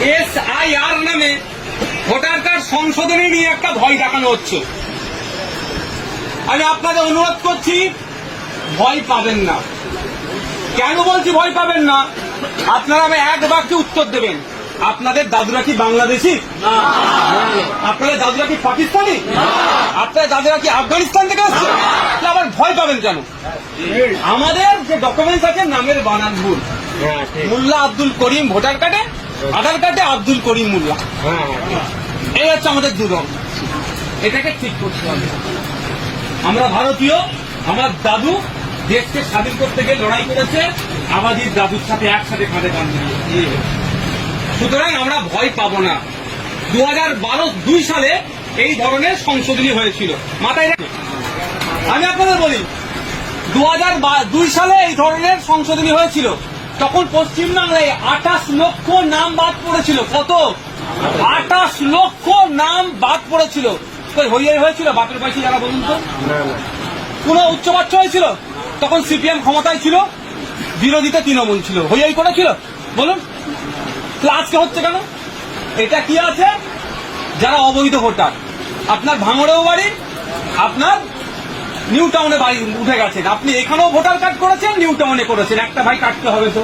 S I আর নামে voter card সংশোধনী নিয়ে একটা ভয় দেখানো হচ্ছে। আমি আপনাদের অনুরোধ করছি ভয় পাবেন না। কেন বলছি ভয় পাবেন না? আপনারা আমি এক বাক্যে উত্তর দেবেন। আপনাদের দাদুরা কি বাংলাদেশি? আপনাদের দাদুরা কি পাকিস্তানি? আপনাদের দাদুরা কি আফগানিস্তান থেকে আসছে? আবার ভয় পাবেন কেন? আমাদের যে ডকুমেন্টস আছে নামের বানান ভুল। মোল্লা আব্দুল করিম ভোটার কার্ডে আধার কার্ডে আব্দুল করিম মোল্লা। এই হচ্ছে আমাদের দুর্গম এটাকে ঠিক করতে হবে। আমরা ভারতীয়, আমার দাদু, দেশকে স্বাধীন করতে গিয়ে লড়াই করেছে, আবাদির দাদুর সাথে একসাথে কাঁধে কাঁধ। সুতরাং আমরা ভয় পাবো না। দু হাজার দুই সালে এই ধরনের সংশোধনী হয়েছিল। মাথায় রাখবেন আমি আপনাদের বলি দু দুই সালে এই ধরনের সংশোধনী হয়েছিল। তখন পশ্চিমবাংলায় আঠাশ লক্ষ নাম বাদ পড়েছিল। কত? আঠাশ লক্ষ নাম বাদ পড়েছিল। হইয়াই হয়েছিল বাপের পাশে যারা বলুন তো? কোন উচ্চবাচ্য হয়েছিল? তখন সিপিএম ক্ষমতায় ছিল। বিরোধীতে তৃণমূল ছিল। হইয়াই করেছিল? বলুন। আজকে হচ্ছে কেন? এটা কি আছে? যারা অবৈধ ভোটার। আপনার ভাঙড়েও বাড়ি আপনার নিউ টাউনে বাড়ি উঠে গেছেন। আপনি এখানেও ভোটার কার্ড করেছেন নিউ টাউনে করেছেন। একটা ভাই কাটতে হবে তো।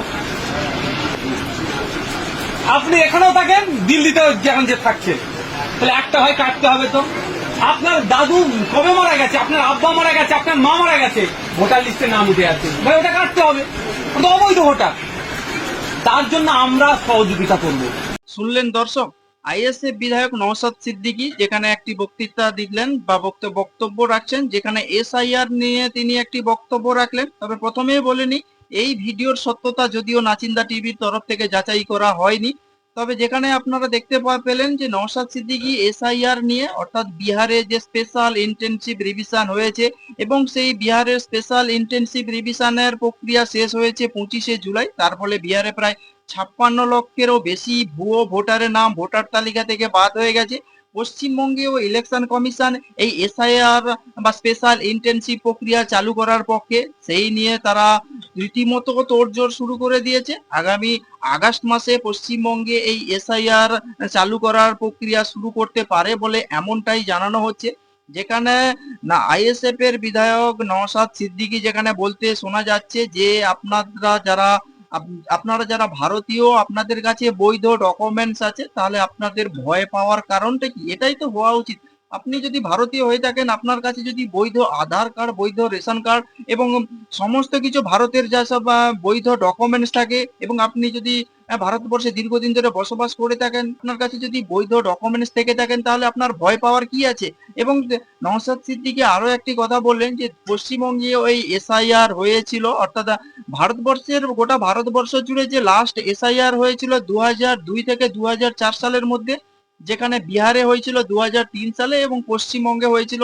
আপনি এখানেও থাকেন, দিল্লিতে যেমন যে থাকছেন। তাহলে একটা ভাই কাটতে হবে তো। আপনার দাদু কবে মারা গেছে? আপনার আব্বা মারা গেছে? আপনার মা মারা গেছে? ভোটার লিস্টে নাম উঠে আছে। ভাই, ওটা কাটতে হবে। অবৈধ ভোটার তার জন্য আমরা সহযোগিতা করব। শুনলেন দর্শক? আইএসএফ বিধায়ক নওশাদ সিদ্দিকী, যেখানে একটি বক্তৃতা দিলেন বা বক্ত- বক্তব্য রাখছেন, যেখানে এসআইআর নিয়ে তিনি একটি বক্তব্য রাখলেন। তবে প্রথমেই বলেনি এই ভিডিওর সত্যতা যদিও নাচিন্দা টিভির তরফ থেকে যাচাই করা হয়নি। তবে যেখানে আপনারা দেখতে পেলেন যে নওশাদ সিদ্দিকী এসআইআর নিয়ে, অর্থাৎ বিহারে যে স্পেশাল ইন্টেনসিভ রিভিশন হয়েছে এবং সেই বিহারের স্পেশাল ইন্টেনসিভ রিভিশনের প্রক্রিয়া শেষ হয়েছে পঁচিশে জুলাই, তার ফলে বিহারে প্রায় ছাপ্পান্ন লক্ষেরও বেশি ভুয়ো ভোটারের নাম ভোটার তালিকা থেকে বাদ হয়ে গেছে। পশ্চিমবঙ্গেও ইলেকশন কমিশন এই এসআইআর বা স্পেশাল ইন্টেনসিভ প্রক্রিয়া চালু করার পক্ষে সেই নিয়ে তারা রীতিমতো তোড়জোড় শুরু করে দিয়েছে। আগামী আগস্ট মাসে পশ্চিমবঙ্গে এই এসআইআর চালু করার প্রক্রিয়া শুরু করতে পারে বলে এমনটাই জানানো হচ্ছে। যেখানে না আইএসএফ এর বিধায়ক নওশাদ সিদ্দিকী যেখানে বলতে শোনা যাচ্ছে যে আপনারা যারা আপনারা যারা ভারতীয়, আপনাদের কাছে বৈধ ডকুমেন্টস আছে, তাহলে আপনাদের ভয় পাওয়ার কারণটা কি? এটাই তো হওয়া উচিত। আপনি যদি ভারতীয় হয়ে থাকেন, আপনার কাছে যদি বৈধ আধার কার্ড, বৈধ রেশন কার্ড এবং সমস্ত কিছু ভারতের যা সব বৈধ ডকুমেন্টস থাকে এবং আপনি যদি ভারতবর্ষে দীর্ঘদিন ধরে বসবাস করে থাকেন, আপনার কাছে যদি বৈধ ডকুমেন্টস থেকে থাকেন, তাহলে আপনার ভয় পাওয়ার কি আছে? এবং নওশাদ সিদ্দিকী আরও একটি কথা বললেন যে, পশ্চিমবঙ্গে ওই এসআইআর হয়েছিল, অর্থাৎ, ভারতবর্ষের গোটা ভারতবর্ষ জুড়ে যে লাস্ট এসআইআর হয়েছিল দু দুই থেকে দু হাজার চার সালের মধ্যে যেখানে বিহারে হয়েছিল দু হাজার তিন সালে এবং পশ্চিমবঙ্গে হয়েছিল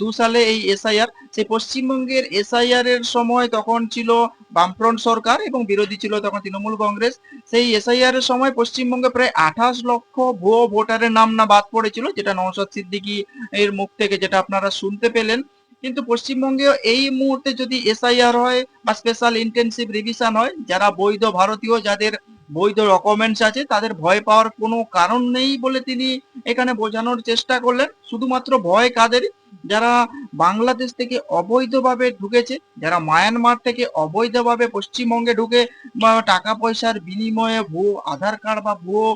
দু সালে এই এসআইআর। সেই পশ্চিমবঙ্গের এসআইআর এর সময় তখন ছিল বামফ্রন্ট সরকার এবং বিরোধী ছিল তখন তৃণমূল কংগ্রেস। সেই এসআইআর এর সময় পশ্চিমবঙ্গে প্রায় আঠাশ লক্ষ ভুয়ো ভোটারের নাম না বাদ পড়েছিল, যেটা নওশাদ সিদ্দিকি এর মুখ থেকে যেটা আপনারা শুনতে পেলেন। কিন্তু পশ্চিমবঙ্গে এই মুহূর্তে যদি এসআইআর হয় বা স্পেশাল ইন্টেনসিভ রিভিশন হয়, যারা বৈধ ভারতীয় যাদের বৈধ ডকুমেন্টস আছে, তাদের ভয় পাওয়ার কোনো কারণ নেই বলে তিনি এখানে বোঝানোর চেষ্টা করলেন। শুধুমাত্র ভয় কাদের যারা বাংলাদেশ থেকে অবৈধভাবে ঢুকেছে, যারা মায়ানমার থেকে অবৈধভাবে পশ্চিমবঙ্গে ঢুকে টাকা পয়সার বিনিময়ে ভুয়ো আধার কার্ড বা ভুয়ো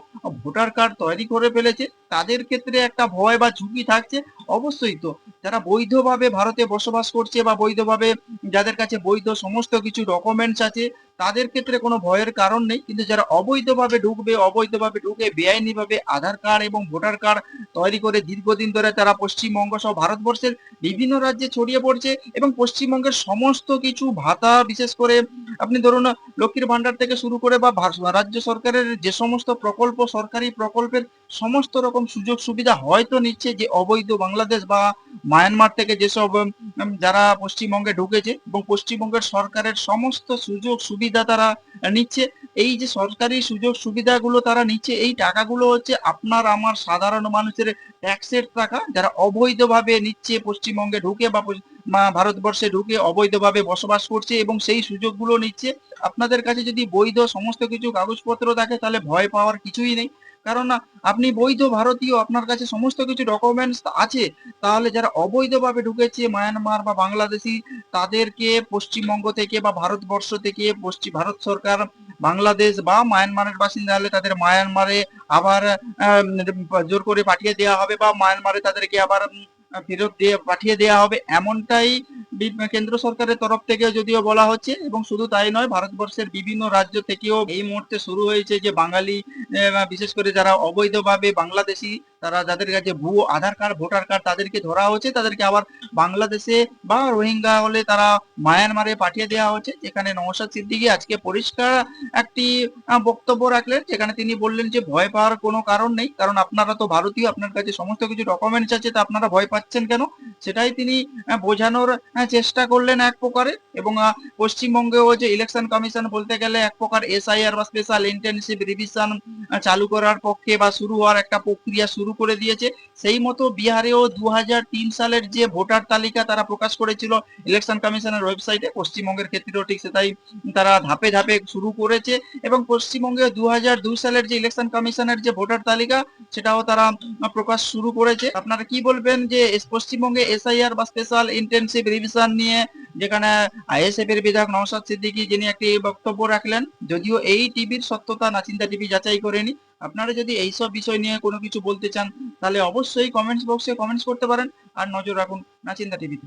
ভোটার কার্ড তৈরি করে ফেলেছে, তাদের ক্ষেত্রে একটা ভয় বা ঝুঁকি থাকছে। অবশ্যই তো, যারা বৈধভাবে ভারতে বসবাস করছে বা বৈধভাবে যাদের কাছে বৈধ সমস্ত কিছু ডকুমেন্টস আছে তাদের ক্ষেত্রে কোনো ভয়ের কারণ নেই, কিন্তু যারা অবৈধভাবে ঢুকবে, অবৈধভাবে ঢুকে বেআইনিভাবে আধার কার্ড এবং ভোটার কার্ড তৈরি করে দীর্ঘদিন ধরে তারা পশ্চিমবঙ্গ সহ ভারতবর্ষের বিভিন্ন রাজ্যে ছড়িয়ে পড়ছে এবং পশ্চিমবঙ্গের সমস্ত কিছু ভাতা, বিশেষ করে আপনি ধরুন, লক্ষ্মীর ভান্ডার থেকে শুরু করে বা রাজ্য সরকারের যে সমস্ত প্রকল্প, সরকারি প্রকল্পের সমস্ত রকম সুযোগ সুবিধা হয়তো নিচ্ছে যে অবৈধ বাংলাদেশ বা মায়ানমার থেকে যেসব যারা পশ্চিমবঙ্গে ঢুকেছে এবং পশ্চিমবঙ্গের সরকারের সমস্ত সুযোগ সুবিধা তারা নিচ্ছে, এই যে সরকারি সুযোগ সুবিধাগুলো তারা নিচ্ছে, এই টাকাগুলো হচ্ছে আপনার, আমার সাধারণ মানুষের ট্যাক্সের টাকা যারা অবৈধভাবে নিচ্ছে পশ্চিমবঙ্গে ঢুকে বা ভারতবর্ষে ঢুকে অবৈধভাবে বসবাস করছে এবং সেই সুযোগগুলো নিচ্ছে। আপনাদের কাছে যদি বৈধ সমস্ত কিছু কাগজপত্র থাকে, তাহলে ভয় পাওয়ার কিছুই নেই। কারণ আপনি বৈধ ভারতীয়, আপনার কাছে সমস্ত কিছু ডকুমেন্টস আছে। তাহলে যারা অবৈধভাবে ঢুকেছে মায়ানমার বা বাংলাদেশি তাদেরকে পশ্চিমবঙ্গ থেকে বা ভারতবর্ষ থেকে পশ্চিম ভারত সরকার বাংলাদেশ বা মায়ানমারের বাসিন্দা হলে তাদের মায়ানমারে আবার জোর করে পাঠিয়ে দেওয়া হবে বা মায়ানমারে তাদেরকে আবার ফেরত দিয়ে, পাঠিয়ে দেওয়া হবে। এমনটাই কেন্দ্র সরকারের তরফ থেকে যদিও বলা হচ্ছে এবং শুধু তাই নয়, ভারতবর্ষের বিভিন্ন রাজ্য থেকেও এই মুহূর্তে শুরু হয়েছে যে বাঙালি বিশেষ করে যারা অবৈধভাবে বাংলাদেশি তারা যাদের কাছে ভুয়ো আধার কার্ড, ভোটার কার্ড তাদেরকে ধরা হচ্ছে তাদেরকে আবার বাংলাদেশে বা রোহিঙ্গা হলে তারা মায়ানমারে পাঠিয়ে দেওয়া হচ্ছে যেখানে নওশাদ সিদ্দিকী আজকে পরিষ্কার একটি বক্তব্য রাখলেন, যেখানে তিনি বললেন যে ভয় পাওয়ার কোনো কারণ নেই। কারণ আপনারা তো ভারতীয়, আপনার কাছে সমস্ত কিছু ডকুমেন্টস আছে, তা আপনারা ভয় পাচ্ছেন কেন? সেটাই তিনি বোঝানোর চেষ্টা করলেন এক প্রকারে। এবং পশ্চিমবঙ্গেও যে ইলেকশন কমিশন বলতে গেলে এক প্রকার এসআইআর বা স্পেশাল ইন্টেনসিভ রিভিশন চালু করার পক্ষে বা শুরু হওয়ার একটা প্রক্রিয়া শুরু করে দিয়েছে। সেই মতো বিহারেও দু সালের যে ভোটার তালিকা তারা প্রকাশ করেছিল ইলেকশন কমিশনের ওয়েবসাইটে পশ্চিমবঙ্গের ক্ষেত্রেও ঠিক সেটাই তারা ধাপে ধাপে শুরু করেছে এবং পশ্চিমবঙ্গে দু সালের যে ইলেকশন কমিশনের যে ভোটার তালিকা, সেটাও তারা প্রকাশ শুরু করেছে। আপনারা কি বলবেন যে পশ্চিমবঙ্গে এসআইআর বা স্পেশাল ইন্টেনসিভ রিভিশন নিয়ে, যেখানে আইএসএফ এর বিধায়ক নওশাদ সিদ্দিকী যিনি একটি বক্তব্য রাখলেন, যদিও এই টিভির সত্যতা নাচিন্তা টিভি যাচাই করেনি আপনারা যদি এইসব বিষয় নিয়ে কোনো কিছু বলতে চান, তাহলে অবশ্যই কমেন্টস বক্সে কমেন্টস করতে পারেন আর নজর রাখুন নাচিন্দা টিভিতে